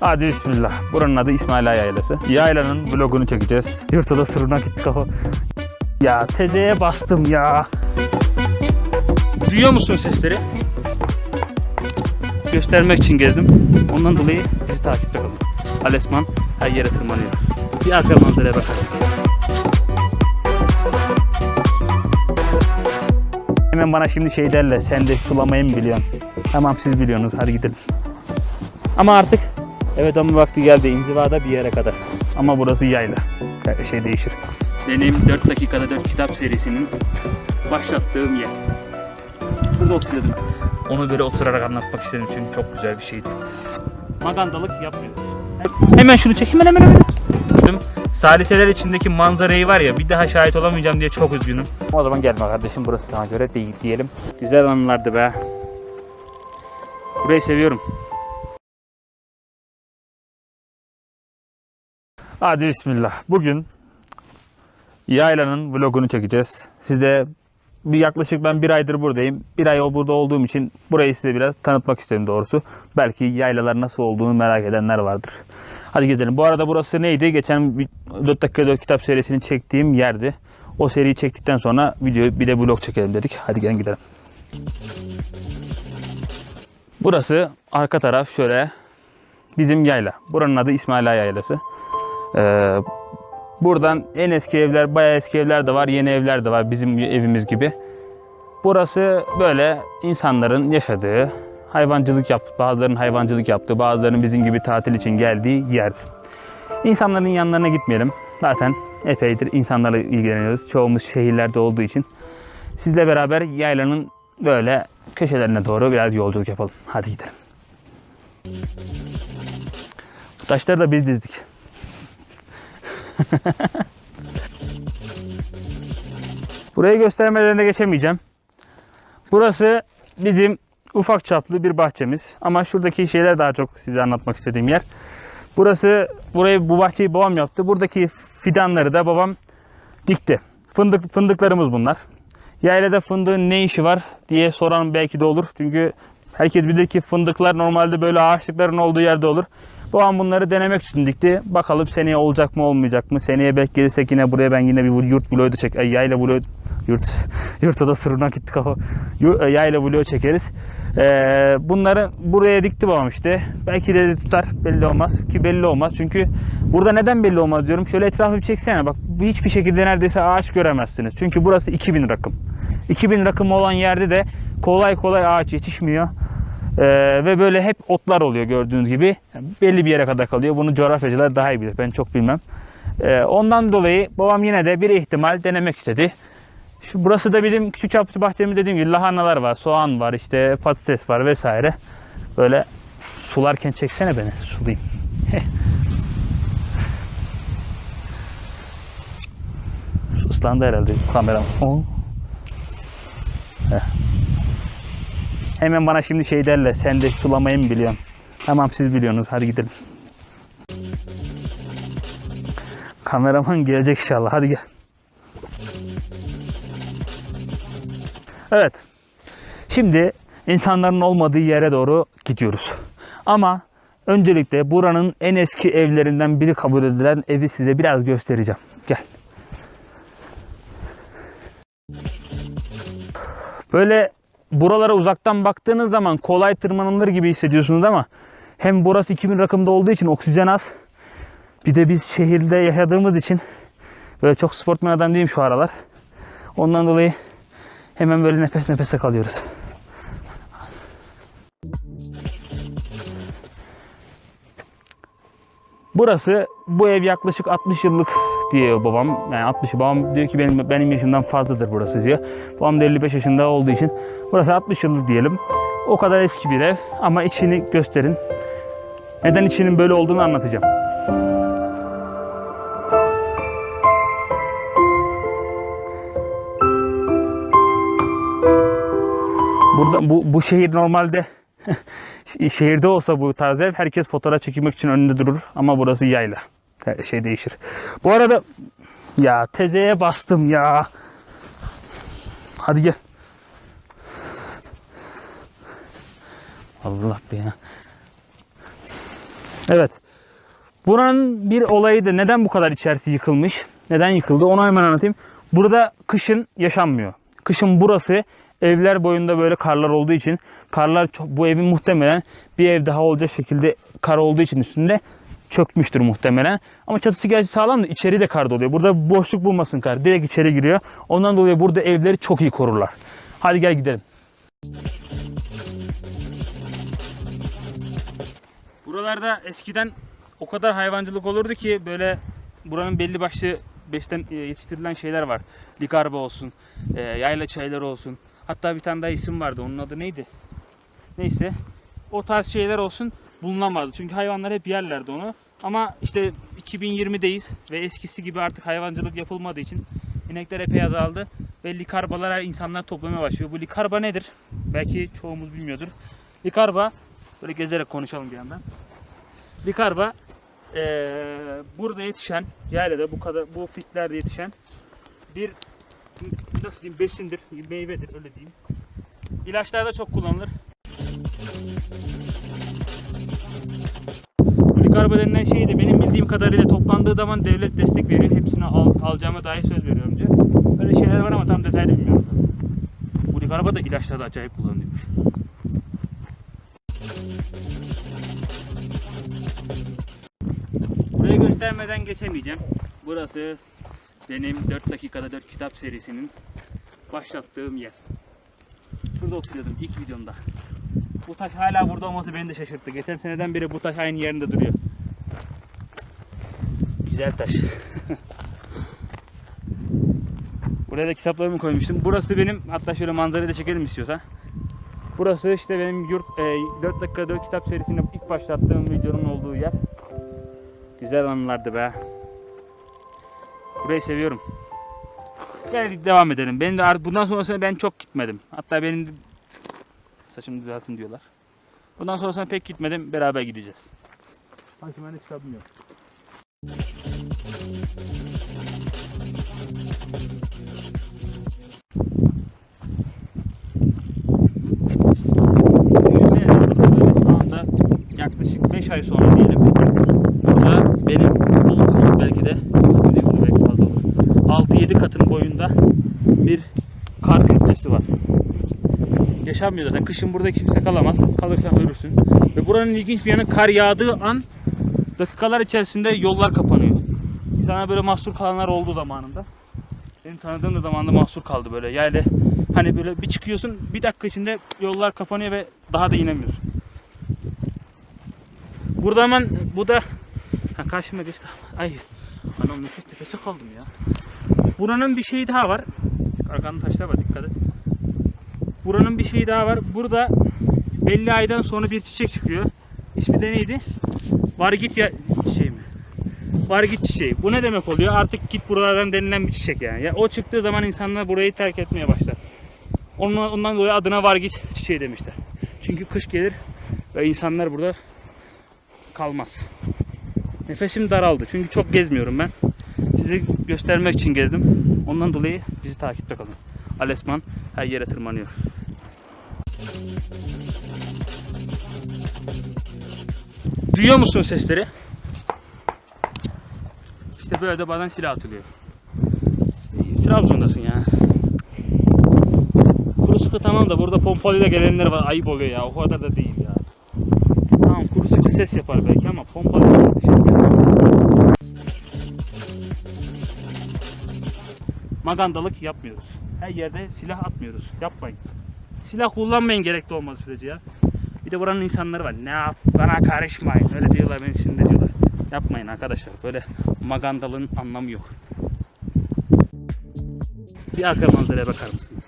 Hadi bismillah. Buranın adı İsmaila Yaylası. Yaylanın vlogunu çekeceğiz. Yurtada sırrına gitti kafa. Ya TC'ye bastım ya. Duyuyor musun sesleri? Göstermek için gezdim. Ondan dolayı bizi takipte kalın. Alesman her yere tırmanıyor. Bir arka manzaraya bakalım. Hemen bana şimdi şey derler, sen de sulamayı mı biliyorsun? Tamam siz biliyorsunuz, hadi gidelim. Ama artık evet ama vakti geldi inzivada bir yere kadar. Ama burası yayla. Her şey değişir. Benim 4 dakikada 4 kitap serisinin başlattığım yer. Kız oturuyordum. Onu böyle oturarak anlatmak istedim çünkü çok güzel bir şeydi. Magandalık yapmıyoruz. Hemen şunu çek hemen hemen hemen. Tüm Saliseler içindeki manzarayı var ya bir daha şahit olamayacağım diye çok üzgünüm. O zaman gelme kardeşim burası sana göre değil diyelim. Güzel anılardı be. Burayı seviyorum. Hadi bismillah. Bugün Yaylanın vlogunu çekeceğiz. Size bir yaklaşık ben bir aydır buradayım. Bir ay o burada olduğum için burayı size biraz tanıtmak istedim doğrusu. Belki yaylalar nasıl olduğunu merak edenler vardır. Hadi gidelim. Bu arada burası neydi? Geçen bir 4 dakika 4 kitap serisini çektiğim yerdi. O seriyi çektikten sonra video bir de vlog çekelim dedik. Hadi gelin gidelim. Burası arka taraf şöyle bizim yayla. Buranın adı İsmaila Yaylası. Ee, buradan en eski evler, bayağı eski evler de var, yeni evler de var bizim evimiz gibi. Burası böyle insanların yaşadığı, hayvancılık yaptı, bazılarının hayvancılık yaptığı, bazılarının bizim gibi tatil için geldiği yer. İnsanların yanlarına gitmeyelim. Zaten epeydir insanlarla ilgileniyoruz. Çoğumuz şehirlerde olduğu için. Sizle beraber yaylanın böyle köşelerine doğru biraz yolculuk yapalım. Hadi gidelim. Bu taşları da biz dizdik. Burayı göstermeden de geçemeyeceğim. Burası bizim ufak çaplı bir bahçemiz. Ama şuradaki şeyler daha çok size anlatmak istediğim yer. Burası, burayı bu bahçeyi babam yaptı. Buradaki fidanları da babam dikti. Fındık, fındıklarımız bunlar. Yaylada fındığın ne işi var diye soran belki de olur. Çünkü herkes bilir ki fındıklar normalde böyle ağaçlıkların olduğu yerde olur. Babam bunları denemek için dikti. Bakalım seneye olacak mı olmayacak mı? Seneye belki gelirsek yine buraya ben yine bir yurt vlogu da çek. Ay, yayla vlogu yurt yurtta da sırrına gitti kafa. E, Yayla vlogu çekeriz. Ee, bunları buraya dikti babam işte. Belki de tutar belli olmaz ki belli olmaz. Çünkü burada neden belli olmaz diyorum. Şöyle etrafı bir çeksene bak. Hiçbir şekilde neredeyse ağaç göremezsiniz. Çünkü burası 2000 rakım. 2000 rakım olan yerde de kolay kolay ağaç yetişmiyor. Ee, ve böyle hep otlar oluyor gördüğünüz gibi. Yani belli bir yere kadar kalıyor. Bunu coğrafyacılar daha iyi bilir. Ben çok bilmem. Ee, ondan dolayı babam yine de bir ihtimal denemek istedi. Şu burası da bizim küçük çaplı bahçemiz dediğim gibi lahanalar var, soğan var, işte patates var vesaire. Böyle sularken çeksene beni, sulayayım. Su ıslandı herhalde kameram. Heh. Hemen bana şimdi şey derler, sen de sulamayı mı biliyorsun? Tamam siz biliyorsunuz, hadi gidelim. Kameraman gelecek inşallah, hadi gel. Evet. Şimdi insanların olmadığı yere doğru gidiyoruz. Ama öncelikle buranın en eski evlerinden biri kabul edilen evi size biraz göstereceğim. Gel. Böyle buralara uzaktan baktığınız zaman kolay tırmanılır gibi hissediyorsunuz ama hem burası 2000 rakımda olduğu için oksijen az. Bir de biz şehirde yaşadığımız için böyle çok sportman adam değilim şu aralar. Ondan dolayı hemen böyle nefes nefese kalıyoruz. Burası bu ev yaklaşık 60 yıllık diyor babam. Yani 60 babam diyor ki benim benim yaşımdan fazladır burası diyor. Babam da 55 yaşında olduğu için burası 60 yıllık diyelim. O kadar eski bir ev ama içini gösterin. Neden içinin böyle olduğunu anlatacağım. Burada bu, bu şehir normalde şehirde olsa bu tarz ev herkes fotoğraf çekilmek için önünde durur ama burası yayla. Her şey değişir. Bu arada ya TC'ye bastım ya. Hadi gel. Allah be ya. Evet. Buranın bir olayı da neden bu kadar içerisi yıkılmış? Neden yıkıldı? Onu hemen anlatayım. Burada kışın yaşanmıyor. Kışın burası evler boyunda böyle karlar olduğu için karlar bu evin muhtemelen bir ev daha olacak şekilde kar olduğu için üstünde çökmüştür muhtemelen. Ama çatısı gerçi sağlam da içeri de kar doluyor. Burada boşluk bulmasın kar. Direkt içeri giriyor. Ondan dolayı burada evleri çok iyi korurlar. Hadi gel gidelim. Buralarda eskiden o kadar hayvancılık olurdu ki böyle buranın belli başlı besten e, yetiştirilen şeyler var. Likarba olsun, e, yayla çayları olsun. Hatta bir tane daha isim vardı. Onun adı neydi? Neyse. O tarz şeyler olsun bulunamazdı. Çünkü hayvanlar hep yerlerdi onu. Ama işte 2020'deyiz ve eskisi gibi artık hayvancılık yapılmadığı için inekler epey azaldı ve likarbalara insanlar toplamaya başlıyor. Bu likarba nedir? Belki çoğumuz bilmiyordur. Likarba böyle gezerek konuşalım bir yandan. Likarba eee, burada yetişen yaylada bu kadar bu fitlerde yetişen bir nasıl diyeyim besindir, meyvedir öyle diyeyim. İlaçlarda çok kullanılır. Likarba denilen şeyi de benim bildiğim kadarıyla toplandığı zaman devlet destek veriyor. Hepsini al, alacağıma dair söz veriyorum diyor. Öyle şeyler var ama tam detaylı bilmiyorum. Bu likarba da ilaçlarda acayip kullanılıyormuş. Burayı göstermeden geçemeyeceğim. Burası benim 4 dakikada 4 kitap serisinin başlattığım yer. Burada oturuyordum ilk videomda. Bu taş hala burada olması beni de şaşırttı. Geçen seneden beri bu taş aynı yerinde duruyor. Güzel taş. Buraya da kitaplarımı koymuştum. Burası benim, hatta şöyle manzarayı da çekelim istiyorsa. Burası işte benim yurt, e, 4 dakika 4 kitap serisinde ilk başlattığım videonun olduğu yer. Güzel anılardı be. Burayı seviyorum. Gel devam edelim. Benim de artık bundan sonrasında ben çok gitmedim. Hatta benim saçımı düzeltin diyorlar. Bundan sonrasında pek gitmedim. Beraber gideceğiz. Sanki ben de anda yaklaşık 5 ay sonra diyelim. Burada benim belki de belki fazla olur. 6-7 katın boyunda bir kar kütlesi var. Yaşanmıyor zaten. Kışın burada kimse kalamaz. Kalırsan ölürsün. Ve buranın ilginç bir yanı kar yağdığı an dakikalar içerisinde yollar kapanıyor. İnsanlar böyle mahsur kalanlar oldu zamanında. Benim tanıdığım da zamanında mahsur kaldı böyle. Yani hani böyle bir çıkıyorsun bir dakika içinde yollar kapanıyor ve daha da inemiyorsun. Burada hemen bu da ha, karşıma geçti. Ay anam nefes nefese kaldım ya. Buranın bir şeyi daha var. Arkanda taşlar var dikkat et. Buranın bir şeyi daha var. Burada belli aydan sonra bir çiçek çıkıyor. İsmi de neydi? Vargit ya şey mi? Vargit çiçeği. Bu ne demek oluyor? Artık git buralardan denilen bir çiçek yani. Ya o çıktığı zaman insanlar burayı terk etmeye başlar. Ondan, ondan dolayı adına vargit çiçeği demişler. Çünkü kış gelir ve insanlar burada kalmaz. Nefesim daraldı çünkü çok gezmiyorum ben. Size göstermek için gezdim. Ondan dolayı bizi takipte kalın. Alesman her yere tırmanıyor. Duyuyor musun sesleri? İşte böyle de bazen silah atılıyor. Trabzon'dasın ya. Kuru sıkı tamam da burada pompalıyla gelenler var. Ayıp oluyor ya. O kadar da değil ya. Tamam kuru sıkı ses yapar belki ama pompalı Magandalık yapmıyoruz. Her yerde silah atmıyoruz. Yapmayın. Silah kullanmayın gerekli olmadığı sürece ya. Bir de buranın insanları var. Ne yap? Bana karışmayın. Öyle diyorlar beni sinir diyorlar. Yapmayın arkadaşlar. Böyle magandalığın anlamı yok. Bir arka manzaraya bakar mısınız?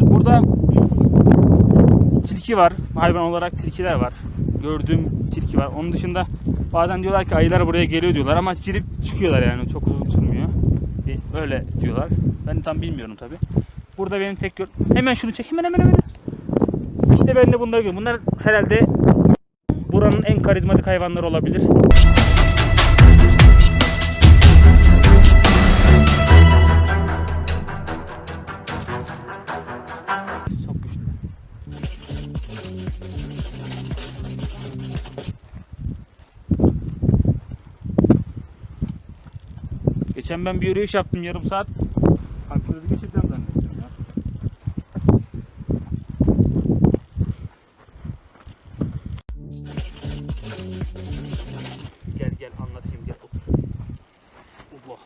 Burada tilki var. Hayvan olarak tilkiler var. Gördüğüm tilki var. Onun dışında bazen diyorlar ki ayılar buraya geliyor diyorlar ama girip çıkıyorlar yani çok uzun sürmüyor. Bir Öyle diyorlar. Ben tam bilmiyorum tabi. Burada benim tek gör... Hemen şunu çek hemen hemen hemen. İşte ben de bunları görüyorum. Bunlar herhalde buranın en karizmatik hayvanları olabilir. Geçen ben bir yürüyüş yaptım yarım saat. Krizi geçireceğim zannettim ya. Gel gel anlatayım gel otur. Allah.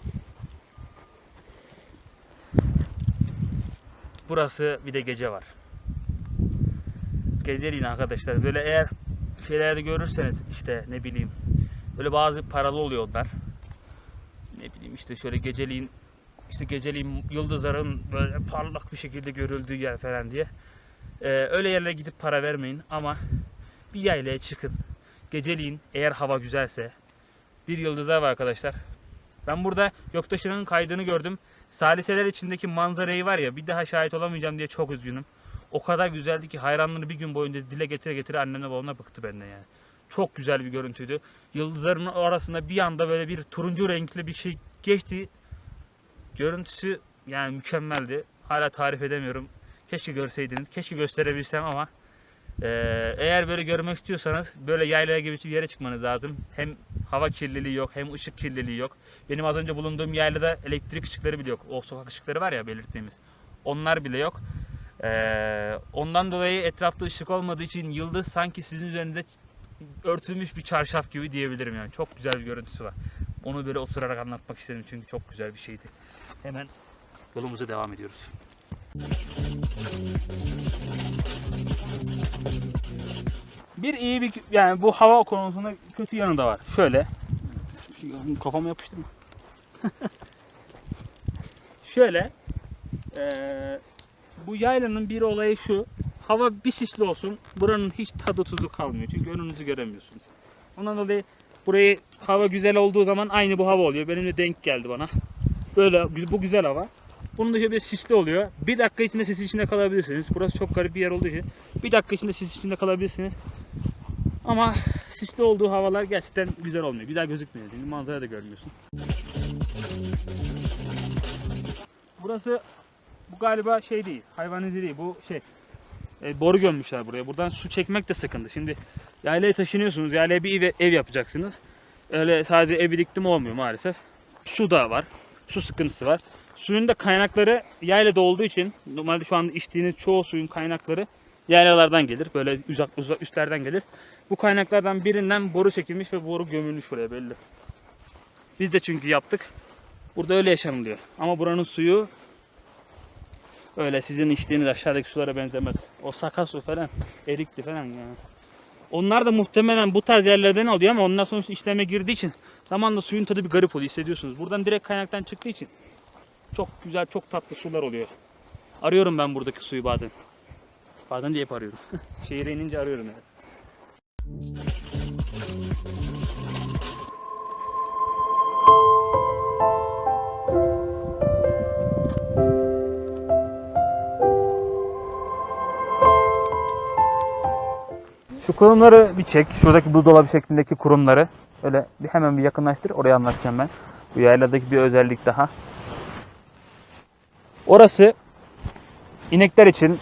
Burası bir de gece var. Geceliğin arkadaşlar böyle eğer şeylerde görürseniz işte ne bileyim böyle bazı paralı oluyor onlar. İşte şöyle geceliğin işte geceliğin yıldızların böyle parlak bir şekilde görüldüğü yer falan diye. Ee, öyle yerlere gidip para vermeyin ama bir yaylaya çıkın. Geceliğin eğer hava güzelse bir yıldızlar var arkadaşlar. Ben burada göktaşının kaydını gördüm. Saliseler içindeki manzarayı var ya bir daha şahit olamayacağım diye çok üzgünüm. O kadar güzeldi ki hayranlığını bir gün boyunca dile getire getire annemle babamla bıktı benden yani. Çok güzel bir görüntüydü. Yıldızların arasında bir anda böyle bir turuncu renkli bir şey geçti. Görüntüsü yani mükemmeldi. Hala tarif edemiyorum. Keşke görseydiniz. Keşke gösterebilsem ama eee, eğer böyle görmek istiyorsanız böyle yaylaya gibi bir yere çıkmanız lazım. Hem hava kirliliği yok hem ışık kirliliği yok. Benim az önce bulunduğum yaylada elektrik ışıkları bile yok. O sokak ışıkları var ya belirttiğimiz. Onlar bile yok. Eee, ondan dolayı etrafta ışık olmadığı için yıldız sanki sizin üzerinize örtülmüş bir çarşaf gibi diyebilirim yani. Çok güzel bir görüntüsü var. Onu böyle oturarak anlatmak istedim çünkü çok güzel bir şeydi. Hemen yolumuza devam ediyoruz. Bir iyi bir yani bu hava konusunda kötü yanı da var. Şöyle kafama yapıştı mı? Şöyle eee, bu yaylanın bir olayı şu. Hava bir sisli olsun buranın hiç tadı tuzu kalmıyor. Çünkü önünüzü göremiyorsunuz. Ondan dolayı burayı hava güzel olduğu zaman aynı bu hava oluyor. Benim de denk geldi bana. Böyle bu güzel hava. Bunun dışı bir sisli oluyor. Bir dakika içinde sis içinde kalabilirsiniz. Burası çok garip bir yer olduğu için bir dakika içinde sis içinde kalabilirsiniz. Ama sisli olduğu havalar gerçekten güzel olmuyor. Güzel gözükmüyor. Çünkü manzara da görmüyorsun. Burası bu galiba şey değil. Hayvan izi değil. Bu şey. E, boru gömmüşler buraya. Buradan su çekmek de sıkıntı. Şimdi yaylaya taşınıyorsunuz. Yaylaya bir ev, ev yapacaksınız. Öyle sadece ev diktim olmuyor maalesef. Su da var. Su sıkıntısı var. Suyun da kaynakları yaylada olduğu için normalde şu anda içtiğiniz çoğu suyun kaynakları yaylalardan gelir. Böyle uzak uzak üstlerden gelir. Bu kaynaklardan birinden boru çekilmiş ve boru gömülmüş buraya belli. Biz de çünkü yaptık. Burada öyle yaşanılıyor. Ama buranın suyu öyle sizin içtiğiniz aşağıdaki sulara benzemez. O saka su falan, erikli falan yani. Onlar da muhtemelen bu tarz yerlerden alıyor ama onlar sonuçta işleme girdiği için zamanla suyun tadı bir garip oluyor hissediyorsunuz. Buradan direkt kaynaktan çıktığı için çok güzel, çok tatlı sular oluyor. Arıyorum ben buradaki suyu bazen. Bazen de hep arıyorum. Şehire inince arıyorum yani. Kurumları bir çek. Şuradaki buzdolabı şeklindeki kurumları. Öyle bir hemen bir yakınlaştır. Oraya anlatacağım ben. Bu yayladaki bir özellik daha. Orası inekler için,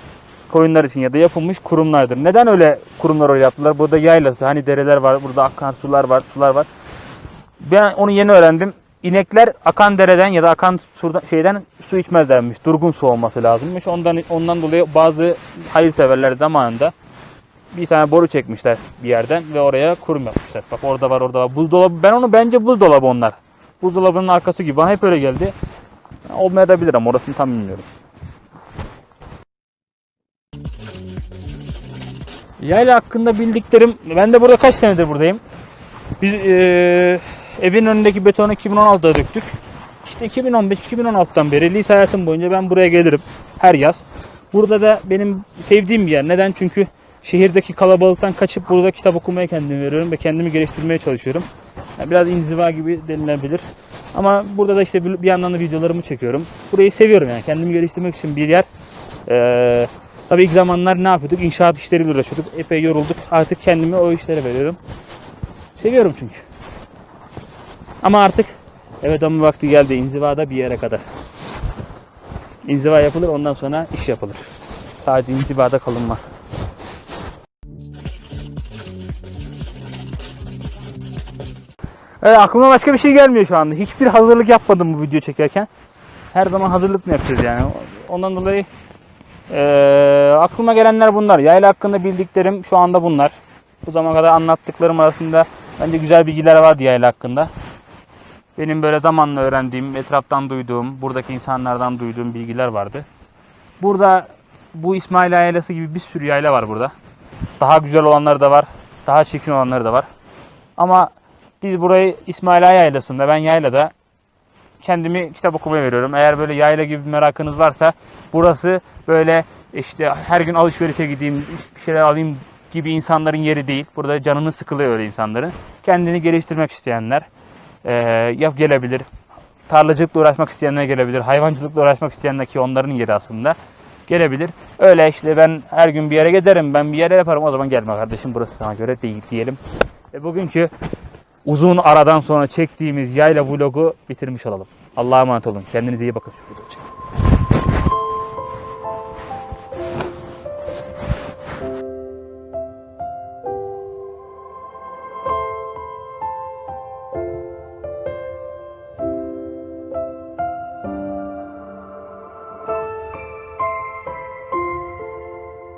koyunlar için ya da yapılmış kurumlardır. Neden öyle kurumlar oraya yaptılar? Burada yaylası, hani dereler var, burada akan sular var, sular var. Ben onu yeni öğrendim. İnekler akan dereden ya da akan surdan, şeyden su içmezlermiş. Durgun su olması lazımmış. Ondan ondan dolayı bazı hayırseverler zamanında bir tane boru çekmişler bir yerden ve oraya kurum yapmışlar. Bak orada var orada var. Buzdolabı ben onu bence buzdolabı onlar. Buzdolabının arkası gibi. Bana hep öyle geldi. Olmayabilir ama orasını tam bilmiyorum. Yayla hakkında bildiklerim, ben de burada kaç senedir buradayım. Biz eee, evin önündeki betonu 2016'da döktük. İşte 2015-2016'dan beri lise hayatım boyunca ben buraya gelirim her yaz. Burada da benim sevdiğim bir yer. Neden? Çünkü şehirdeki kalabalıktan kaçıp burada kitap okumaya kendimi veriyorum ve kendimi geliştirmeye çalışıyorum. Yani biraz inziva gibi denilebilir. Ama burada da işte bir yandan da videolarımı çekiyorum. Burayı seviyorum yani. Kendimi geliştirmek için bir yer. Ee, tabii ilk zamanlar ne yapıyorduk? İnşaat işleriyle uğraşıyorduk. Epey yorulduk. Artık kendimi o işlere veriyorum. Seviyorum çünkü. Ama artık evet ama vakti geldi. İnzivada bir yere kadar. İnziva yapılır ondan sonra iş yapılır. Sadece inzivada kalınmaz. Evet, aklıma başka bir şey gelmiyor şu anda. Hiçbir hazırlık yapmadım bu video çekerken. Her zaman hazırlık mı yapıyoruz yani? Ondan dolayı eee, aklıma gelenler bunlar. Yayla hakkında bildiklerim şu anda bunlar. Bu zamana kadar anlattıklarım arasında bence güzel bilgiler vardı yayla hakkında. Benim böyle zamanla öğrendiğim, etraftan duyduğum, buradaki insanlardan duyduğum bilgiler vardı. Burada bu İsmail Yaylası gibi bir sürü yayla var burada. Daha güzel olanları da var, daha çirkin olanları da var. Ama biz burayı İsmail Yaylası'nda, ben yaylada kendimi kitap okumaya veriyorum. Eğer böyle yayla gibi bir merakınız varsa burası böyle işte her gün alışverişe gideyim, bir şeyler alayım gibi insanların yeri değil. Burada canını sıkılıyor öyle insanların. Kendini geliştirmek isteyenler eee yap gelebilir. Tarlacılıkla uğraşmak isteyenler gelebilir. Hayvancılıkla uğraşmak isteyenler ki onların yeri aslında gelebilir. Öyle işte ben her gün bir yere giderim, ben bir yere yaparım o zaman gelme kardeşim burası sana göre değil diyelim. E bugünkü uzun aradan sonra çektiğimiz yayla vlogu bitirmiş olalım. Allah'a emanet olun. Kendinize iyi bakın.